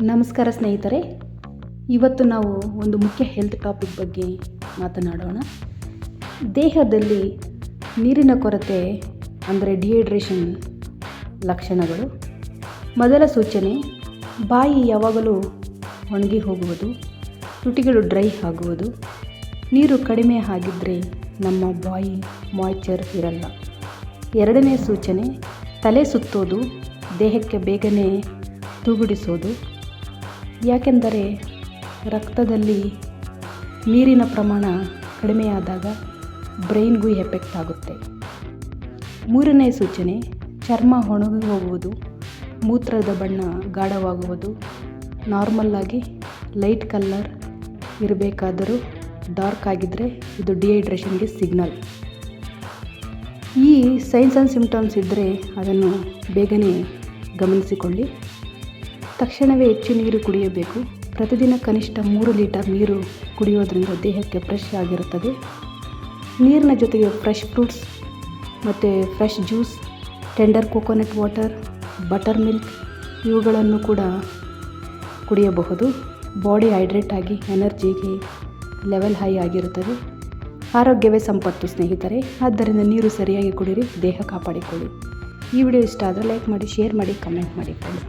ನಮಸ್ಕಾರ ಸ್ನೇಹಿತರೆ. ಇವತ್ತು ನಾವು ಒಂದು ಮುಖ್ಯ ಹೆಲ್ತ್ ಟಾಪಿಕ್ ಬಗ್ಗೆ ಮಾತನಾಡೋಣ. ದೇಹದಲ್ಲಿ ನೀರಿನ ಕೊರತೆ ಅಂದರೆ ಡಿಹೈಡ್ರೇಷನ್ ಲಕ್ಷಣಗಳು. ಮೊದಲ ಸೂಚನೆ, ಬಾಯಿ ಯಾವಾಗಲೂ ಒಣಗಿ ಹೋಗುವುದು, ತುಟಿಗಳು ಡ್ರೈ ಆಗುವುದು. ನೀರು ಕಡಿಮೆ ಆಗಿದ್ದರೆ ನಮ್ಮ ಬಾಯಿ ಮಾಯ್ಚರ್ ಇರಲ್ಲ. ಎರಡನೇ ಸೂಚನೆ, ತಲೆ ಸುತ್ತೋದು, ದೇಹಕ್ಕೆ ಬೇಗನೆ ತೂಗುಡಿಸೋದು. ಯಾಕೆಂದರೆ ರಕ್ತದಲ್ಲಿ ನೀರಿನ ಪ್ರಮಾಣ ಕಡಿಮೆಯಾದಾಗ ಬ್ರೈನ್ಗೂ ಎಫೆಕ್ಟ್ ಆಗುತ್ತೆ. ಮೂರನೇ ಸೂಚನೆ, ಚರ್ಮ ಒಣಗಿ ಹೋಗುವುದು. ಮೂತ್ರದ ಬಣ್ಣ ಗಾಢವಾಗುವುದು. ನಾರ್ಮಲ್ಲಾಗಿ ಲೈಟ್ ಕಲ್ಲರ್ ಇರಬೇಕಾದರೂ ಡಾರ್ಕ್ ಆಗಿದ್ದರೆ ಇದು ಡಿಹೈಡ್ರೇಷನ್ಗೆ ಸಿಗ್ನಲ್. ಈ ಸೈನ್ಸ್ ಆ್ಯಂಡ್ ಸಿಮ್ಟಮ್ಸ್ ಇದ್ದರೆ ಅದನ್ನು ಬೇಗನೆ ಗಮನಿಸಿಕೊಳ್ಳಿ. ತಕ್ಷಣವೇ ಹೆಚ್ಚು ನೀರು ಕುಡಿಯಬೇಕು. ಪ್ರತಿದಿನ ಕನಿಷ್ಠ ಮೂರು ಲೀಟರ್ ನೀರು ಕುಡಿಯೋದರಿಂದ ದೇಹಕ್ಕೆ ಫ್ರೆಶ್ ಆಗಿರುತ್ತದೆ. ನೀರಿನ ಜೊತೆಗೆ ಫ್ರೆಶ್ ಫ್ರೂಟ್ಸ್ ಮತ್ತು fresh juice tender coconut water buttermilk ಇವುಗಳನ್ನು ಕೂಡ ಕುಡಿಯಬಹುದು. ಬಾಡಿ ಹೈಡ್ರೇಟ್ ಆಗಿ ಎನರ್ಜಿಗೆ ಲೆವೆಲ್ ಹೈ ಆಗಿರುತ್ತದೆ. ಆರೋಗ್ಯವೇ ಸಂಪತ್ತು ಸ್ನೇಹಿತರೆ. ಆದ್ದರಿಂದ ನೀರು ಸರಿಯಾಗಿ ಕುಡಿರಿ ದೇಹ ಕಾಪಾಡಿಕೊಳ್ಳಿ. ಈ ವಿಡಿಯೋ ಇಷ್ಟ ಆದರೆ ಲೈಕ್ ಮಾಡಿ ಶೇರ್ ಮಾಡಿ ಕಮೆಂಟ್ ಮಾಡಿ. ಫ್ರೆಂಡ್ಸ್